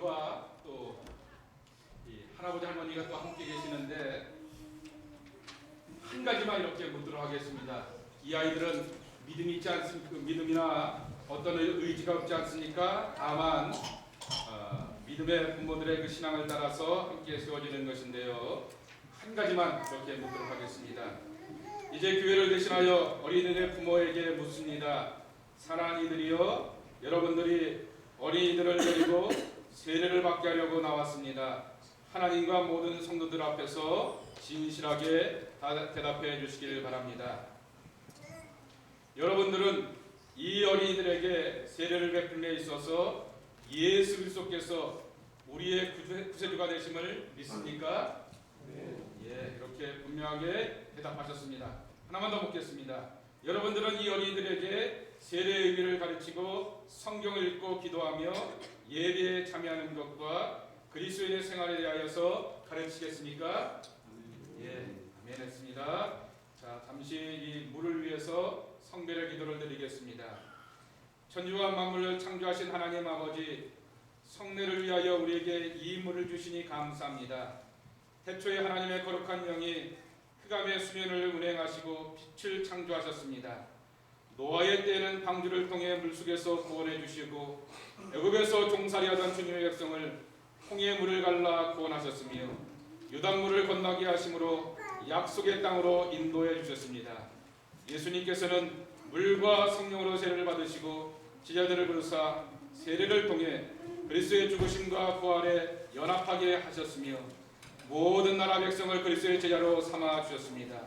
어머님과 또 할아버지 할머니가 또 함께 계시는데 한 가지만 이렇게 묻도록 하겠습니다. 이 아이들은 믿음이 있지 않습니까? 그 믿음이나 어떤 의지가 없지 않습니까? 다만 어, 믿음의 부모들의 그 신앙을 따라서 함께 세워지는 것인데요. 한 가지만 이렇게 묻도록 하겠습니다. 이제 교회를 대신하여 어린이들의 부모에게 묻습니다. 사랑이들이여 여러분들이 어린이들을 데리고 세례를 받게 하려고 나왔습니다. 하나님과 모든 성도들 앞에서 진실하게 다- 대답해 주시길 바랍니다. 여러분들은 이 어린이들에게 세례를 베풀에 있어서 예수 그리스도께서 우리의 구세- 구세주가 되심을 믿습니까? 예, 이렇게 분명하게 대답하셨습니다. 하나만 더 묻겠습니다. 여러분들은 이 어린이들에게 세례의 의미를 가르치고 성경을 읽고 기도하며 예배에 참여하는 것과 그리스도인의 생활에 대하여서 가르치겠습니까? 예, 아멘 했습니다. 자, 잠시 이 물을 위해서 성별의 기도를 드리겠습니다. 천주와 만물을 창조하신 하나님 아버지 성례를 위하여 우리에게 이 물을 주시니 감사합니다. 태초에 하나님의 거룩한 영이 흑암의 수면을 운행하시고 빛을 창조하셨습니다. 노아의 때에는 방주를 통해 물속에서 구원해 주시고 애굽에서 종살이하던 주님의 백성을 홍해 물을 갈라 구원하셨으며 유단물을 건너게 하심으로 약속의 땅으로 인도해 주셨습니다. 예수님께서는 물과 성령으로 세례를 받으시고 지자들을 부르사 세례를 통해 그리스도의 죽으심과 부활에 연합하게 하셨으며 모든 나라 백성을 그리스도의 제자로 삼아 주셨습니다.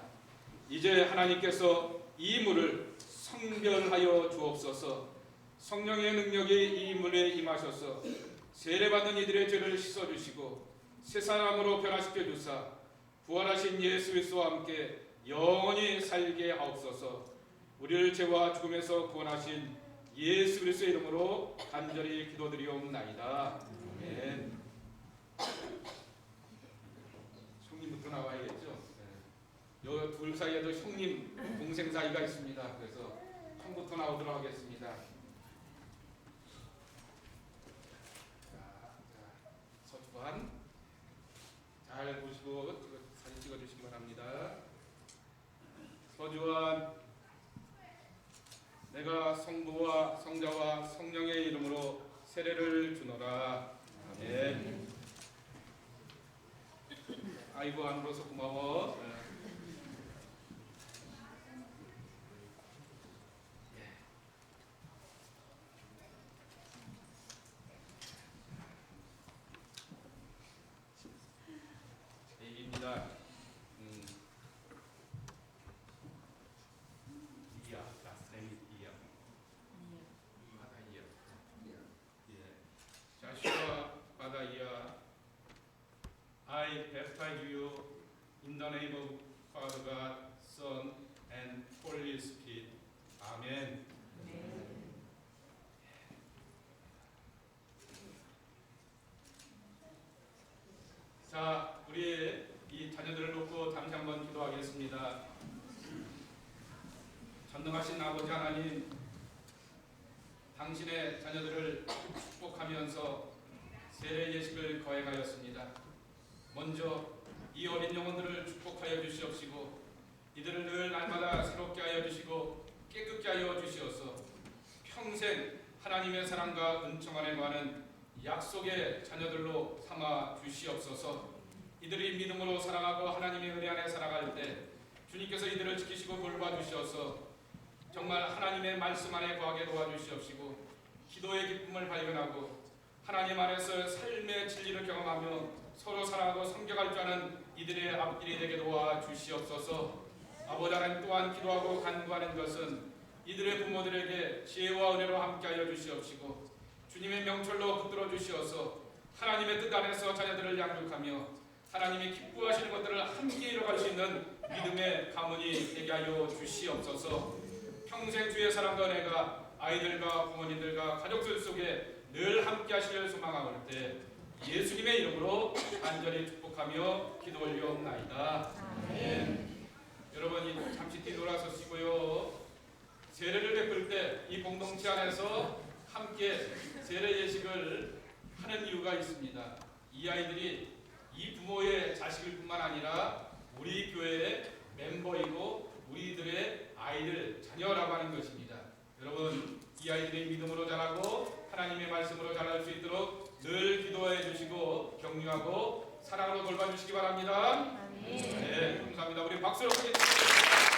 이제 하나님께서 이 물을 성별하여 주옵소서. 성령의 능력이 이 물에 임하셔서 세례받는 이들의 죄를 씻어 주시고 새 사람으로 변화시켜 주사 부활하신 예수 그리스도와 함께 영원히 살게 하옵소서. 우리를 죄와 죽음에서 구원하신 예수 그리스도의 이름으로 간절히 기도드리옵나이다. 아멘. 형님부터 나와야겠죠. 네. 요 둘 사이에도 형님 동생 사이가 있습니다. 그래서 형부터 나오도록 하겠습니다. 자, 자, 서주환 잘 보시고 찍어- 사진 찍어주시기 바랍니다. 서주환 내가 성부와 성자와 성령의 이름으로 세례를 주노라. 아멘. 아이고 안 울어서 고마워. 네. 얘기입니다. 음. 이야, last name is 이야. 바다이야. 예. 자슈아 바다이야. I baptize you in the name of Father God, Son, and Holy Spirit. 아멘. 자, 우리 이 자녀들을 놓고 잠시 한번 기도하겠습니다. 전능하신 아버지 하나님, 당신의 자녀들을 축복하면서 세례 예식을 거행하였습니다. 먼저 이 어린 영혼들을 축복하여 주시옵시고 이들을 늘 날마다 새롭게 하여 주시고 깨끗게 하여 주시어서 평생 하나님의 사랑과 은총 안에 거하는 약속의 자녀들로 삼아 주시옵소서. 이들이 믿음으로 사랑하고 하나님의 은혜 안에 살아갈 때 주님께서 이들을 지키시고 돌봐 주시어서 정말 하나님의 말씀 안에 거하게 도와주시옵시고 기도의 기쁨을 발견하고 하나님 안에서 삶의 진리를 경험하며 서로 사랑하고 섬겨갈 줄 아는 이들의 앞길이 되게 도와 주시옵소서. 아버지 하나님 또한 기도하고 간구하는 것은 이들의 부모들에게 지혜와 은혜로 함께하여 주시옵시고 주님의 명철로 붙들어 주시어서 하나님의 뜻 안에서 자녀들을 양육하며 하나님이 기뻐하시는 것들을 함께 이뤄갈 수 있는 믿음의 가문이 되게 하여 주시옵소서. 평생 주의 사랑과 은혜가 아이들과 부모님들과 가족들 속에 늘 함께 하시길 소망하올 때 예수님의 이름으로 간절히 축복하며 기도 올려옵나이다. 아멘. 여러분 이 잠시 뒤돌아서시고요. 세례를 베풀 때 이 공동체 안에서 함께 세례 예식을 하는 이유가 있습니다. 이 아이들이 이 부모의 자식일 뿐만 아니라 우리 교회의 멤버이고 우리들의 아이들 자녀라고 하는 것입니다. 여러분 이 아이들이 믿음으로 자라고 하나님의 말씀으로 자랄 수 있도록 늘 기도해 주시고 격려하고 사랑으로 돌봐주시기 바랍니다. 네, 감사합니다. 우리 박수로 보내주시죠.